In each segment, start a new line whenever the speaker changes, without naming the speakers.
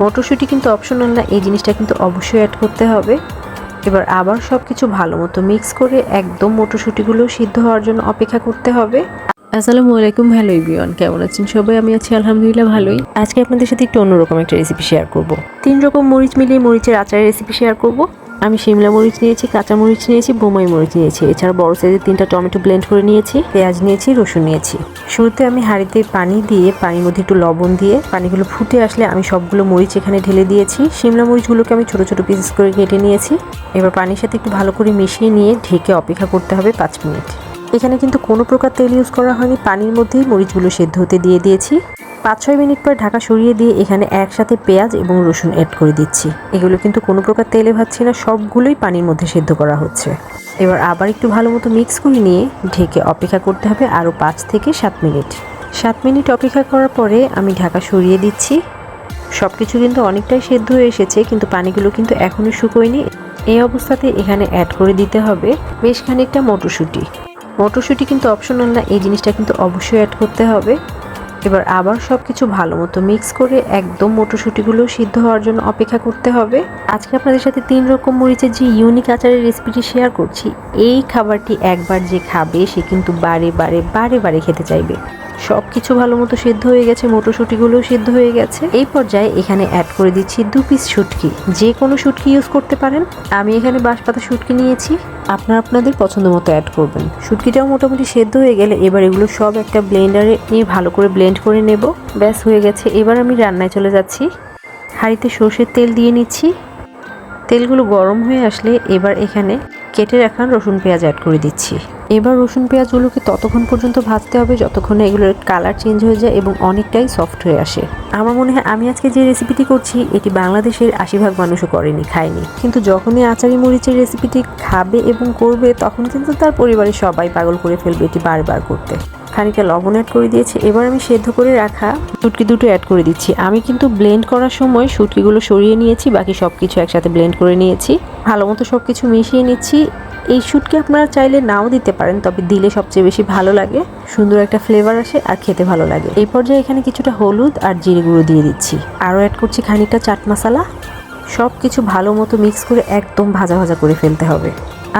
মটরশুঁটি কিন্তু অপশনাল না, এই জিনিসটা কিন্তু অবশ্যই অ্যাড করতে হবে। এবার আবার সব কিছু ভালো মতো মিক্স করে একদম মটরশুঁটিগুলো সিদ্ধ হওয়ার জন্য অপেক্ষা করতে হবে। আসসালামু আলাইকুম, হ্যালো ইব্রিয়ান কেমন আছেন সবাই? আমি আছি আলহামদুলিল্লাহ ভালোই। আজকে আপনাদের সাথে একটু অন্যরকম একটা রেসিপি শেয়ার করব। তিন রকম মরিচ মিলিয়ে মরিচের আচারের রেসিপি শেয়ার করব। আমি শিমলা মরিচ নিয়েছি, কাঁচা মরিচ নিয়েছি, বোমাই মরিচ নিয়েছি। এছাড়া বড় সাইজের তিনটা টমেটো ব্লেন্ড করে নিয়েছি, পেঁয়াজ নিয়েছি, রসুন নিয়েছি। শুরুতে আমি হাঁড়িতে পানি দিয়ে, পানির মধ্যে একটু লবণ দিয়ে, পানিগুলো ফুটে আসলে আমি সবগুলো মরিচ এখানে ঢেলে দিয়েছি। শিমলা মরিচগুলোকে আমি ছোট ছোট পিসেস করে কেটে নিয়েছি। এবার পানির সাথে একটু ভালো করে মিশিয়ে নিয়ে ঢেকে অপেক্ষা করতে হবে পাঁচ মিনিট। এখানে কিন্তু কোনো প্রকার তেল ইউজ করা হয়নি, পানির মধ্যেই মরিচগুলো সেদ্ধ হতে দিয়ে দিয়েছি। পাঁচ ছয় মিনিট পর ঢাকা সরিয়ে দিয়ে এখানে একসাথে পেঁয়াজ এবং রসুন অ্যাড করে দিচ্ছি। এগুলো কিন্তু কোনো প্রকার তেলে ভাজছি না, সবগুলোই পানির মধ্যে সেদ্ধ করা হচ্ছে। এবার আবার একটু ভালো মতো মিক্স করে নিয়ে ঢেকে অপেক্ষা করতে হবে আরও পাঁচ থেকে সাত মিনিট। সাত মিনিট অপেক্ষা করার পরে আমি ঢাকা সরিয়ে দিচ্ছি। সব কিছু কিন্তু অনেকটাই সেদ্ধ হয়ে এসেছে, কিন্তু পানিগুলো কিন্তু এখনও শুকোয়নি। এই অবস্থাতে এখানে অ্যাড করে দিতে হবে বেশ খানিকটা মটরশুঁটি। মটরশুঁটি কিন্তু অপশনাল না, এই জিনিসটা কিন্তু অবশ্যই অ্যাড করতে হবে। এবার আবার সব কিছু ভালো মতো মিক্স করে একদম মটরশুঁটিগুলো সিদ্ধ হওয়ার জন্য অপেক্ষা করতে হবে। আজকে আপনাদের সাথে তিন রকম মরিচের যে ইউনিক আচারের রেসিপিটি শেয়ার করছি, এই খাবারটি একবার যে খাবে, সে কিন্তু বারে বারে বারে বারে খেতে চাইবে। সব কিছু ভালো মতো সিদ্ধ হয়ে গেছে, মটরশুঁটিগুলোও সিদ্ধ হয়ে গেছে। এই পর্যায়ে এখানে অ্যাড করে দিচ্ছি দু পিস শুটকি। যে কোনো শুটকি ইউজ করতে পারেন। আমি এখানে বাঁশপাতা শুটকি নিয়েছি। আপনারা আপনাদের পছন্দ মতো অ্যাড করবেন। শুটকিটাও মোটামুটি সেদ্ধ হয়ে গেলে এবার এগুলো সব একটা ব্লেন্ডারে নিয়ে ভালো করে ব্লেন্ড করে নেব। ব্যাস, হয়ে গেছে। এবার আমি রান্নায় চলে যাচ্ছি। হাঁড়িতে সর্ষের তেল দিয়ে নিচ্ছি। তেলগুলো গরম হয়ে আসলে এবার এখানে কেটে রাখা রসুন পেঁয়াজ অ্যাড করে দিচ্ছি। এবার রসুন পেঁয়াজগুলোকে ততক্ষণ পর্যন্ত ভাজতে হবে যতক্ষণ এগুলোর কালার চেঞ্জ হয়ে যায় এবং অনেকটাই সফট হয়ে আসে। আমার মনে হয় আমি আজকে যে রেসিপিটি করছি, এটি বাংলাদেশের আশি ভাগ মানুষও করেনি, খায়নি। কিন্তু যখনই আচারি মরিচের রেসিপিটি খাবে এবং করবে, তখন কিন্তু তার পরিবারের সবাই পাগল করে ফেলবে এটি বারবার করতে। খানিকটা লবণ অ্যাড করে দিয়েছি। এবার আমি সেদ্ধ করে রাখা শুটকি দুটো অ্যাড করে দিচ্ছি। আমি কিন্তু ব্লেন্ড করার সময় শুটকিগুলো সরিয়ে নিয়েছি, বাকি সব কিছু একসাথে ব্লেন্ড করে নিয়েছি। ভালো মতো সব কিছু মিশিয়ে নিচ্ছি। এই শুটকি আপনারা চাইলে নাও দিতে পারেন, তবে দিলে সবচেয়ে বেশি ভালো লাগে। সুন্দর একটা ফ্লেভার আসে আর খেতে ভালো লাগে। এই পর্যায়ে এখানে কিছুটা হলুদ আর জিরে গুঁড়ো দিয়ে দিচ্ছি। আরও অ্যাড করছি খানিকটা চাট মশলা। সব কিছু ভালো মতো মিক্স করে একদম ভাজা ভাজা করে ফেলতে হবে।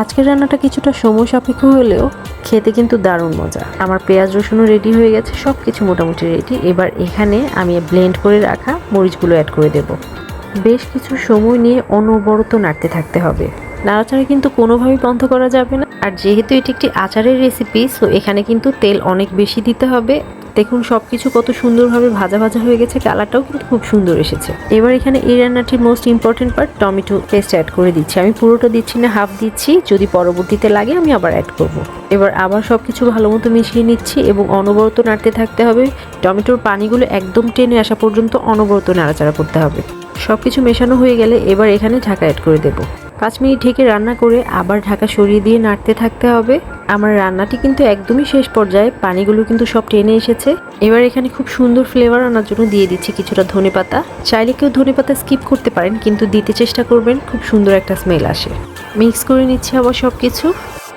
আজকের রান্নাটা কিছুটা সময় সাপেক্ষ হলেও খেতে কিন্তু দারুণ মজা। আমার পেঁয়াজ রসুনও রেডি হয়ে গেছে সব কিছু মোটামুটি রেডি এবার এখানে আমি ব্লেন্ড করে রাখা মরিচগুলো অ্যাড করে দেব। বেশ কিছু সময় নিয়ে অনবরত নাড়তে থাকতে হবে। নাড়াচাড়া কিন্তু কোনোভাবেই বন্ধ করা যাবে না। আর যেহেতু এটি একটি আচারের রেসিপি সো এখানে কিন্তু তেল অনেক বেশি দিতে হবে। দেখুন সব কিছু কত সুন্দরভাবে ভাজা ভাজা হয়ে গেছে, কালারটাও কিন্তু খুব সুন্দর এসেছে। এবার এখানে এই রান্নাটির most important part tomato paste add করে দিচ্ছি। আমি পুরোটা দিচ্ছি না হাফ দিচ্ছি, যদি পরবর্তীতে লাগে আমি আবার অ্যাড করব। এবার আবার সব কিছু ভালো মতো মিশিয়ে নিচ্ছি এবং অনবরত নাড়তে থাকতে হবে। টমেটোর পানিগুলো একদম টেনে আসা পর্যন্ত অনবরত নাড়াচাড়া করতে হবে। সব কিছু মেশানো হয়ে গেলে এবার এখানে ঢাকা অ্যাড করে দেবো। পাঁচ মিনিট ঢেকে রান্না করে আবার ঢাকা সরিয়ে দিয়ে নাড়তে থাকতে হবে। আমার রান্নাটি কিন্তু একদমই শেষ পর্যায়ে, পানিগুলো কিন্তু সব টেনে এসেছে। এবার এখানে খুব সুন্দর ফ্লেভার আনার জন্য দিয়ে দিচ্ছি কিছুটা ধনে পাতা। চাইলে কেউ ধনে পাতা স্কিপ করতে পারেন, কিন্তু দিতে চেষ্টা করবেন, খুব সুন্দর একটা স্মেল আসে। মিক্স করে নিচ্ছি আবার সব কিছু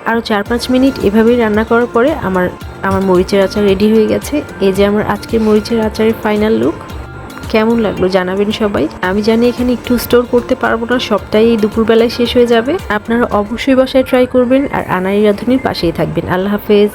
আরও চার পাঁচ মিনিট এভাবেই রান্না করার পরে আমার আমার মরিচের আচার রেডি হয়ে গেছে। এই যে আমার আজকের মরিচের আচারের ফাইনাল লুক কেমন লাগল জানাবেন সবাই। আমি জানি এখানে একটু স্টোর করতে পারব না সবটাই এই দুপুরবেলায় শেষ হয়ে যাবে। আপনারা অবশ্যই বাসায় ট্রাই করবেন আর আনারি রাঁধুনির পাশেই থাকবেন। আল্লাহ হাফেজ।